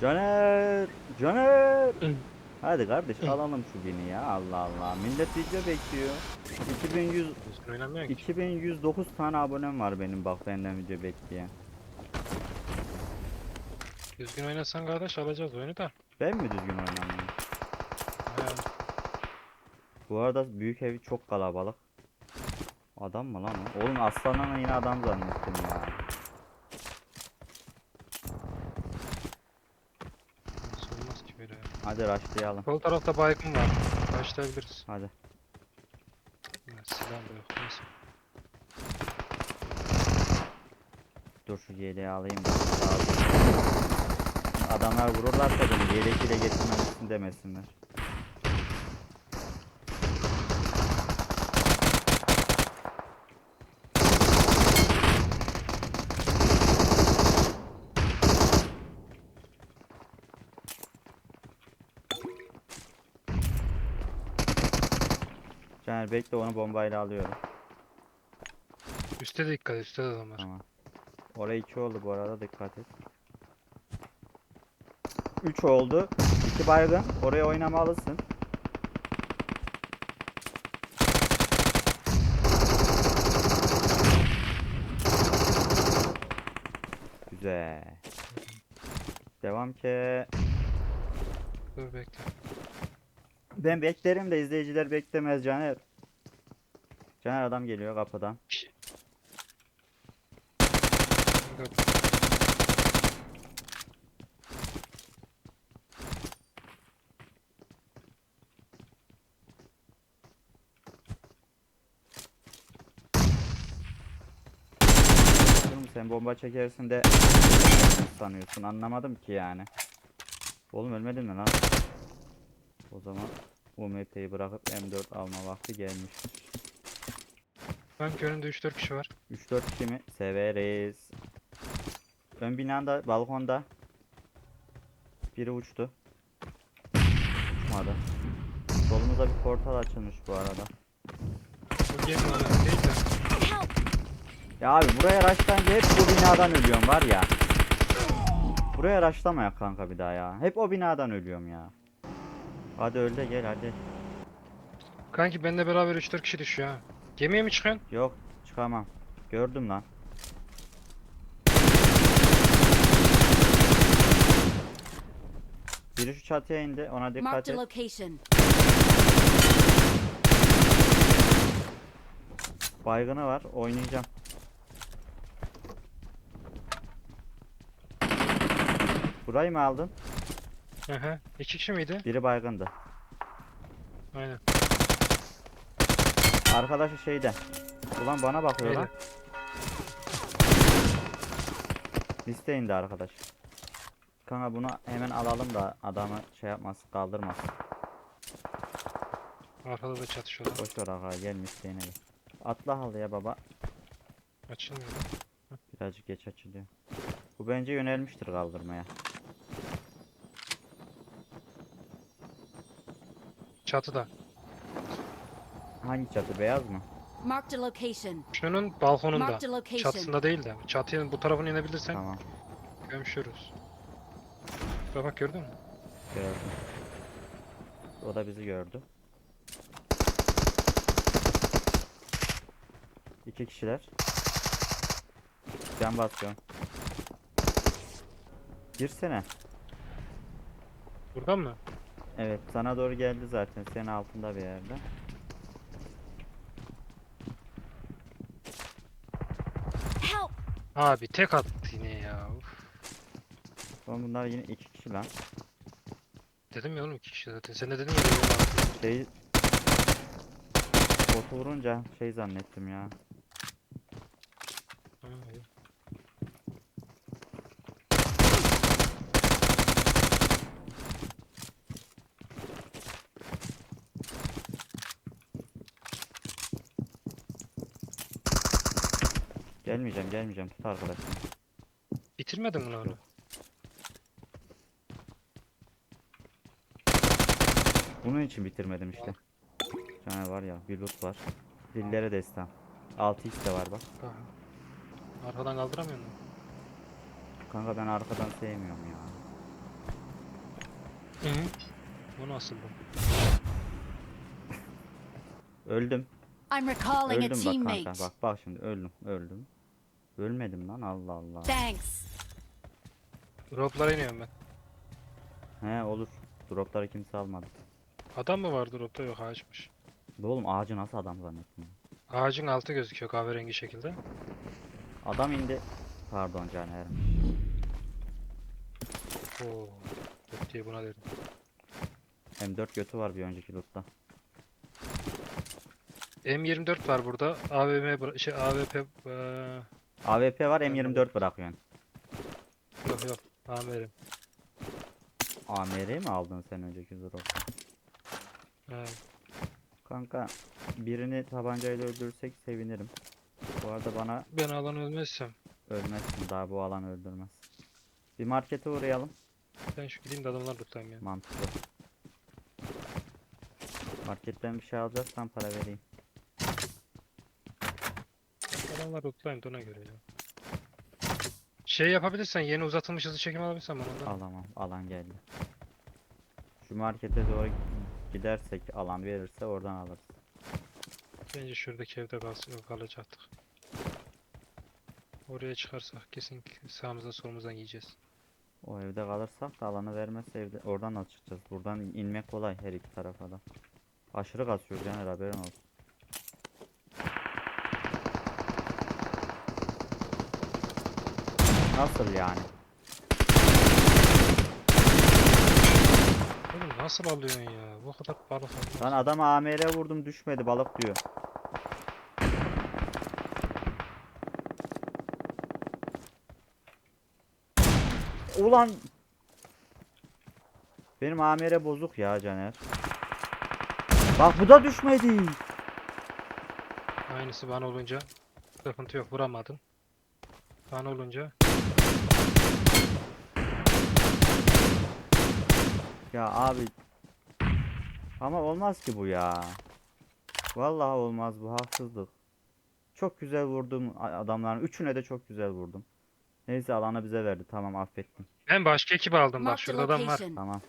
Caner! Caner! Hadi kardeş alalım şu bini ya Allah Allah. Millet video bekliyor. 2100 Düzgün oynamıyor ki. 2109 tane abonem var benim bak benden video bekleyen. Düzgün oynasan kardeş alacağız oyunu da. Ben mi düzgün oynamıyorum? Bu arada büyük evi çok kalabalık. Adam mı lan o? Oğlum aslanına yine adam zannettim ya. nasıl olmaz ki böyle ya. Hadi rushlayalım. Sol tarafta baygın var. Başlayabiliriz. Hadi. Ya, silah da yok. Neyse. Dur şu yeleği alayım da. Adamlar vururlarsa beni yelek ile getirmemişsin demesinler. Bekle onu bombayla alıyorum. Üste de dikkat et. Üstte de adam var. Tamam. Oraya 2 oldu bu arada dikkat et. 3 oldu. 2 baygın. Oraya oynamalısın. Güzel. Devam ki. Dur bekle. Ben beklerim de izleyiciler beklemez Caner. Caner adam geliyor kapıdan. Sen bomba çekersin de sanıyorsun anlamadım ki yani. Oğlum ölmedin mi lan? O zaman UMP'yi bırakıp M4 alma vakti gelmiş. Sanki önünde 3-4 kişi var. 3-4 kişi mi? Severiz. Ön binanda, balkonda. Biri uçtu. Uçmadı. Solumuza bir portal açılmış bu arada. Bu gelin olan değil de. Ya abi buraya raşlayınca hep bu binadan ölüyorum var ya. Buraya raşlama kanka bir daha ya. Hep o binadan ölüyorum ya. Hadi öl de gel hadi. Kanki benimle beraber 3-4 kişi düşüyor ha. Gemiye mi çıkıyorsun? Yok çıkamam. Gördüm lan. Biri şu çatıya indi ona dikkat Marked a et. location. Baygını var oynayacağım. Burayı mı aldın? Hı hı. 2 kişi miydi? Biri baygındı. Aynen. Arkadaşı şeyde. Ulan bana bakıyor lan. Liste indi arkadaş. Kanka bunu hemen alalım da adamı şey yapmaz, kaldırmaz. Arkada da çatışıyorlar. Boş ver aga gel listeğine gel. Atla halıya baba. Açılmıyor. Birazcık geç açılıyor. Bu bence yönelmiştir kaldırmaya. Çatıda. Hangi çatı beyaz mı? Marked a location. Şunun balkonunda. Marked a location. Çatısında değil de. Çatının bu tarafına inebilirsen Tamam gömüşürüz. Bak bak gördün mü? gördüm. O da bizi gördü. İki kişiler. Can basıyorum. Girsene. Buradan mı? Evet sana doğru geldi zaten senin altında bir yerde. Abi tek attı yine ya. Uf. Oğlum bunlar yine iki kişi lan. Dedim ya oğlum iki kişi zaten. Sen de dedin ya. benim altımda. Şey... Botu vurunca şey zannettim ya. Ha, iyi. Gelmeyeceğim gelmeyeceğim tut arkadaşım. Bitirmedin mi lan onu? Bunun için bitirmedim işte. Caner var ya bir loot var. Dillere destan. 6x de var bak. Aha. Arkadan kaldıramıyor musun? Kanka ben arkadan sevmiyorum ya. Hı hı. Bu nasıl bu? Öldüm. I'm recalling a Öldüm bak kanka. teammate. Bak bak şimdi öldüm. Öldüm. Ölmedim lan Allah Allah. Thanks. Droplara iniyorum ben. He olur. Dropları kimse almadı. Adam mı var dropta? Yok ağaçmış. Ne Oğlum ağacı nasıl adam zannettin? Ağacın altı gözüküyor kahverengi şekilde. Adam indi. Pardon Caner. Oo. Dört diye buna dedim. M4 götü var bir önceki lootta. M24 var burada. AVM bıra- şey AWP eee, AWP var M24 bırakıyorsun. yok yok. Amirim. AMR'yi mi aldın sen önceki dropta? He. Kanka birini tabancayla öldürsek sevinirim. Bu arada bana Ben alan ölmezsem ölmezsin daha bu alan öldürmez. Bir markete uğrayalım. ben şu gideyim de adamlar tutayım ya. Mantıklı. Marketten bir şey alacaksan para vereyim. Adamlar da ona göre ya. Şey yapabilirsen yeni uzatılmış hızlı çekim alabilirsen bana ondan. Alamam. Alan geldi. Şu markete doğru gidersek alan verirse oradan alırız. Bence şuradaki evde kalsın, kalacaktık. Oraya çıkarsak kesin sağımızdan solumuzdan yiyeceğiz. O evde kalırsak da alanı vermezse evde oradan çıkacağız? Buradan inmek kolay her iki tarafa da. Aşırı kasıyor Caner haberin olsun. Nasıl yani? Oğlum nasıl alıyorsun ya? Bu kadar balık alıyorsun. Lan adama AMR vurdum düşmedi balık diyor. Ulan Benim AMR bozuk ya Caner. Bak bu da düşmedi. Aynısı bana olunca sıkıntı yok vuramadın. Bana olunca Ya abi. Ama olmaz ki bu ya. Vallahi olmaz bu haksızlık. Çok güzel vurdum adamların üçüne de çok güzel vurdum. Neyse alanı bize verdi. Tamam affettim. ben başka ekip aldım bak şurada adam var. Tamam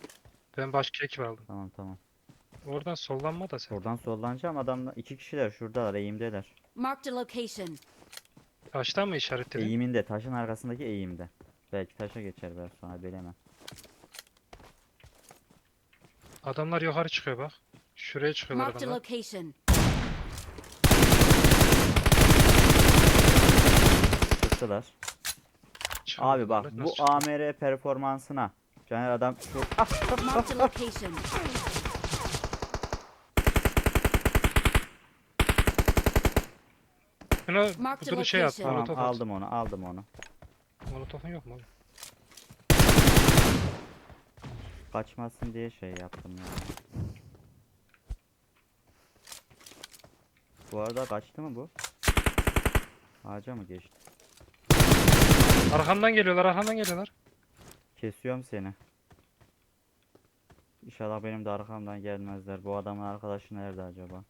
Ben başka ekip aldım. tamam tamam. Oradan sollanma da sen. Oradan sollanacağım adamlar iki kişiler şuradalar eğimdeler. Marked a location. Taştan mı işaretledin? Eğiminde taşın arkasındaki eğimde. Belki taşa geçer belki sonra bilemem. Adamlar yukarı çıkıyor bak. Şuraya çıkıyorlar Marked a adamlar. location. Abi bak nasıl bu çıkıyor? AMR performansına. Caner adam şu Ah, Marked a location. Şuna Mark the dur şey at. location. tamam Molotof at. aldım onu aldım onu. Molotofun yok mu? oğlum? Kaçmasın diye şey yaptım ya. Bu arada kaçtı mı bu? Ağaca mı geçti? Arkamdan geliyorlar, arkamdan geliyorlar. Kesiyorum seni. İnşallah benim de arkamdan gelmezler. Bu adamın arkadaşı nerede acaba?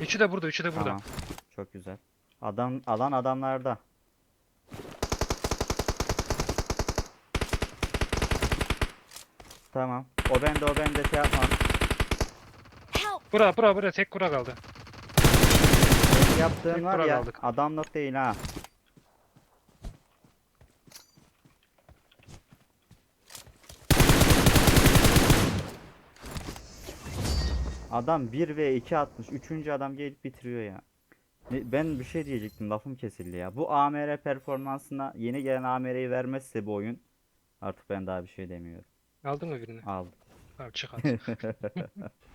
Üçü de burada, üçü de burada. Tamam. Çok güzel. Adam alan adamlarda. Tamam. O bende o bende şey yapma. Bura, bura, bura. Tek kura kaldı. Senin yaptığın Tek var ya aldık. adamlık değil ha. Adam 1 ve 2 atmış. Üçüncü adam gelip bitiriyor ya. Ne- Ben bir şey diyecektim lafım kesildi ya. Bu AMR performansına yeni gelen AMR'yi vermezse bu oyun artık ben daha bir şey demiyorum. Aldın mı birini? Aldım. Tamam çık hadi.